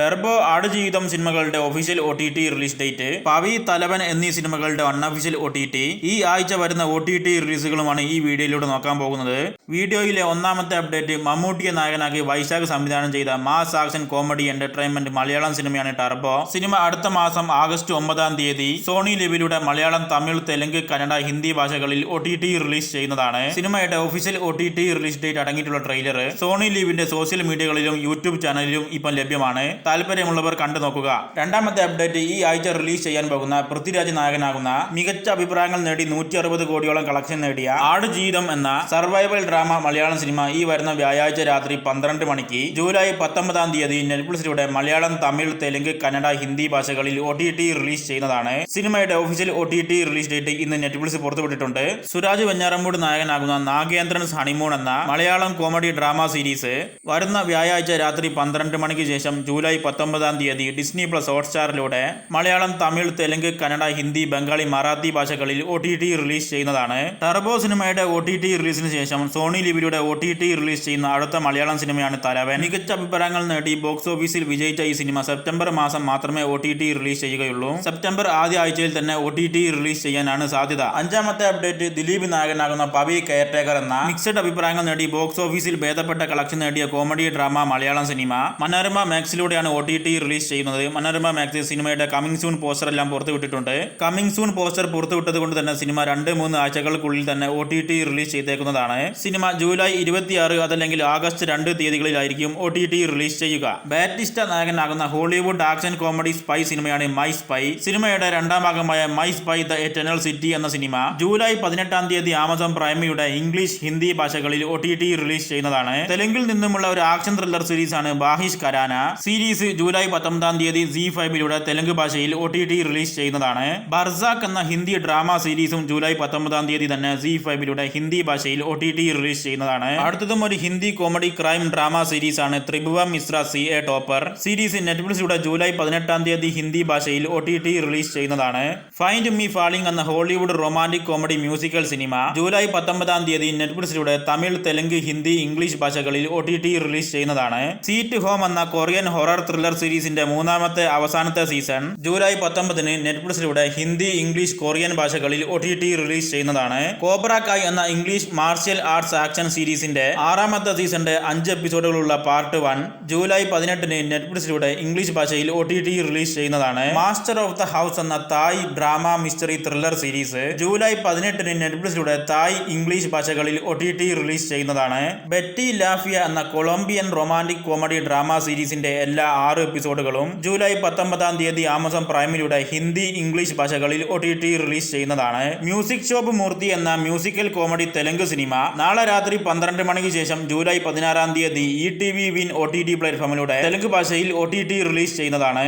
Turbo Aadujeevitham സിനിമകളുടെ official O T T release date Pavi Thalavan എന്നീ സിനിമകളുടെ അൺഒഫീഷ്യൽ ഒ ടി ടി ഈ ആഴ്ച വരുന്ന ഒ ടി ടി റിലീസുകളുമാണ് ഈ വീഡിയോയിലൂടെ നോക്കാൻ പോകുന്നത്. വീഡിയോയിലെ ഒന്നാമത്തെ അപ്ഡേറ്റ് മമ്മൂട്ടിയെ നായകനാക്കി വൈശാഖ് സംവിധാനം ചെയ്ത mass action comedy entertainment Malayalam സിനിമയാണ് ടർബോ. സിനിമ അടുത്ത മാസം ആഗസ്റ്റ് ഒമ്പതാം തീയതി സോണി ലിവിലൂടെ മലയാളം തമിഴ് തെലുങ്ക് കന്നഡ ഹിന്ദി ഭാഷകളിൽ ഒ ടി ടി റിലീസ് ചെയ്യുന്നതാണ്. സിനിമയുടെ official O T T release date അടങ്ങിയിട്ടുള്ള ട്രെയിലർ സോണി ലീവിന്റെ സോഷ്യൽ മീഡിയകളിലും യൂട്യൂബ് ചാനലിലും ഇപ്പം ലഭ്യമാണ്. താല്പര്യമുള്ളവർ കണ്ടു നോക്കുക. രണ്ടാമത്തെ അപ്ഡേറ്റ് ഈ ആഴ്ച റിലീസ് ചെയ്യാൻ പോകുന്ന പൃഥ്വിരാജ് നായകനാകുന്ന മികച്ച അഭിപ്രായങ്ങൾ നേടി നൂറ്റി അറുപത് കോടിയോളം കളക്ഷൻ നേടിയ ആടുജീവിതം എന്ന സർവൈവൽ ഡ്രാമ മലയാളം സിനിമ ഈ വരുന്ന വ്യാഴാഴ്ച രാത്രി പന്ത്രണ്ട് മണിക്ക് ജൂലൈ പത്തൊമ്പതാം തീയതി നെറ്റ്ഫ്ലിക്സിലൂടെ മലയാളം തമിഴ് തെലുങ്ക് കന്നഡ ഹിന്ദി ഭാഷകളിൽ ഒ ടി ടി റിലീസ് ചെയ്യുന്നതാണ്. സിനിമയുടെ official O T T release date ഇന്ന് നെറ്റ്ഫ്ലിക്സ് പുറത്തുവിട്ടിട്ടുണ്ട്. സുരാജ് വെഞ്ഞാറമ്മൂട് നായകനാകുന്ന നാഗേന്ദ്രൻ ഹണിമൂൺ എന്ന മലയാളം കോമഡി ഡ്രാമ സീരീസ് വരുന്ന വ്യാഴാഴ്ച രാത്രി പന്ത്രണ്ട് മണിക്ക് ശേഷം ജൂലൈ പത്തൊമ്പതാം തീയതി ഡിസ്നി പ്ലസ് ഹോട്ട്സ്റ്റാറിലൂടെ മലയാളം തമിഴ് തെലുങ്ക് കന്നഡ ഹിന്ദി ബംഗാളി മറാത്തി ഭാഷകളിൽ ഒ ടി ടി റിലീസ് ചെയ്യുന്നതാണ് ടർബോ സിനിമയുടെ ഒ ടി ടി റിലീസിന് ശേഷം സോണി ലിബിയുടെ ഒ ടി ടി റിലീസ് ചെയ്യുന്ന അടുത്ത മലയാളം സിനിമയാണ് തലവൻ. മികച്ച അഭിപ്രായങ്ങൾ നേടി ബോക്സ് ഓഫീസിൽ വിജയിച്ച ഈ സിനിമ സെപ്റ്റംബർ മാസം മാത്രമേ ഒ ടി ടി റിലീസ് ചെയ്യുകയുള്ളൂ. സെപ്റ്റംബർ ആദ്യ ആഴ്ചയിൽ തന്നെ ഒ ടി ടി റിലീസ് ചെയ്യാനാണ് സാധ്യത. അഞ്ചാമത്തെ അപ്ഡേറ്റ് ദിലീപ് നായകനാകുന്ന പവി കെയർടേക്കർ എന്ന മിക്സഡ് അഭിപ്രായങ്ങൾ നേടി ബോക്സ് ഓഫീസിൽ ഭേദപ്പെട്ട കളക്ഷൻ നേടിയ കോമഡി ഡ്രാമ മലയാളം സിനിമ. മനോരമ മാക്സിലൂടെയാണ് ഒ ടി ടി റിലീസ് ചെയ്യുന്നത്. മനോരമ മാഗസിൻ സിനിമയുടെ കമ്മിങ് സൂൺ പോസ്റ്റർ എല്ലാം പുറത്തുവിട്ടിട്ടുണ്ട്. കമ്മിങ് സൂൺ പോസ്റ്റർ പുറത്തുവിട്ടത് കൊണ്ട് തന്നെ സിനിമ രണ്ട് മൂന്ന് ആഴ്ചകൾക്കുള്ളിൽ തന്നെ ഒ ടി ടി റിലീസ് ചെയ്തേക്കുന്നതാണ്. സിനിമ ജൂലൈ ഇരുപത്തിയാറ് അതല്ലെങ്കിൽ ആഗസ്റ്റ് രണ്ട് തീയതികളിലായിരിക്കും ഒ ടി ടി റിലീസ് ചെയ്യുക. ബാറ്റിസ്റ്റ നായകനാകുന്ന ഹോളിവുഡ് ആക്ഷൻ കോമഡി സ്പൈ സിനിമയാണ് മൈ സ്പൈ സിനിമയുടെ രണ്ടാം ഭാഗമായ my spy the eternal city എന്ന സിനിമ ജൂലൈ പതിനെട്ടാം തീയതി ആമസോൺ പ്രൈമിയുടെ ഇംഗ്ലീഷ് ഹിന്ദി ഭാഷകളിൽ ഒ ടി ടി റിലീസ് ചെയ്യുന്നതാണ്. തെലുങ്കിൽ നിന്നുമുള്ള ഒരു ആക്ഷൻ ത്രില്ലർ ആണ് ബാഹിഷ് കരാന സീരീസ് ജൂലൈ പത്തൊമ്പതാം തീയതി സി ഫൈവിലൂടെ തെലുങ്ക് ഭാഷയിൽ ഒ ടി ടി റിലീസ് ചെയ്യുന്നതാണ്. ബർസാക്ക് എന്ന ഹിന്ദി ഡ്രാമ സീരീസും ജൂലൈ പത്തൊമ്പതാം തീയതി തന്നെ സി ഫൈവിലൂടെ ഹിന്ദി ഭാഷയിൽ ഒ ടി ടി റിലീസ് ചെയ്യുന്നതാണ്. അടുത്തതും ഒരു Hindi comedy crime drama series ആണ് Tribhuvan Mishra C A topper series നെറ്റ്ഫ്ലിക്സിലൂടെ July പതിനെട്ടാം തീയതി ഹിന്ദി ഭാഷയിൽ ഒ ടി ടി റിലീസ് ചെയ്യുന്നതാണ്. ഫൈൻഡ് മീ ഫാളിംഗ് എന്ന ഹോളിവുഡ് റൊമാന്റിക് കോമഡി മ്യൂസിക്കൽ സിനിമ ജൂലൈ പത്തൊമ്പതാം തീയതി നെറ്റ്ഫ്ലിക്സിലൂടെ തമിഴ് തെലുങ്ക് ഹിന്ദി ഇംഗ്ലീഷ് ഭാഷകളിൽ ഒ ടി ടി റിലീസ് ചെയ്യുന്നതാണ്. സീറ്റ് ഹോം എന്ന കൊറിയൻ ഹൊറർ ത്രില്ലർ സീരീസിന്റെ മൂന്നാമത്തെ അവസാനത്തെ സീസൺ ജൂലൈ പത്തൊമ്പതിന് നെറ്റ്ഫ്ലിക്സിലൂടെ ഹിന്ദി ഇംഗ്ലീഷ് കൊറിയൻ ഭാഷകളിൽ ഒ ടി ടി റിലീസ് ചെയ്യുന്നതാണ്. കോബ്രാക്കായ് എന്ന ഇംഗ്ലീഷ് മാർഷ്യൽ ആർട്സ് ആക്ഷൻ സീരീസിന്റെ ആറാമത്തെ സീസണിന്റെ അഞ്ച് എപ്പിസോഡുകളുള്ള പാർട്ട് വൺ ജൂലൈ പതിനെട്ടിന് നെറ്റ്ഫ്ലിക്സിലൂടെ ഇംഗ്ലീഷ് ഭാഷയിൽ ഒ ടി ടി റിലീസ് ചെയ്യുന്നതാണ്. മാസ്റ്റർ ഓഫ് ദ ഹൗസ് എന്ന Thai drama mystery thriller series July പതിനെട്ടിന് നെറ്റ്ഫ്ലിക്സിലൂടെ തായ് ഇംഗ്ലീഷ് ഭാഷകളിൽ ഒ ടി ടി റിലീസ് ചെയ്യുന്നതാണ്. ബെറ്റി ലാഫിയ എന്ന കൊളംബിയൻ റൊമാന്റിക് കോമഡി ഡ്രാമ സീരീസിന്റെ എല്ലാ ആറ് എപ്പിസോഡുകളും ജൂലൈ പത്തൊമ്പതാം തീയതി ആമസോൺ പ്രൈമിലൂടെ ഹിന്ദി ഇംഗ്ലീഷ് ഭാഷകളിൽ ഒ ടി ടി റിലീസ് ചെയ്യുന്നതാണ്. മ്യൂസിക് ഷോപ്പ് മൂർത്തി എന്ന മ്യൂസിക്കൽ കോമഡി തെലുങ്ക് സിനിമ നാളെ രാത്രി പന്ത്രണ്ട് മണിക്ക് ശേഷം ജൂലൈ പതിനാറാം തീയതി E T V win O T T പ്ലാറ്റ്ഫോമിലൂടെ Telugu ഭാഷയിൽ ഒ ടി ടി റിലീസ് ചെയ്യുന്നതാണ്.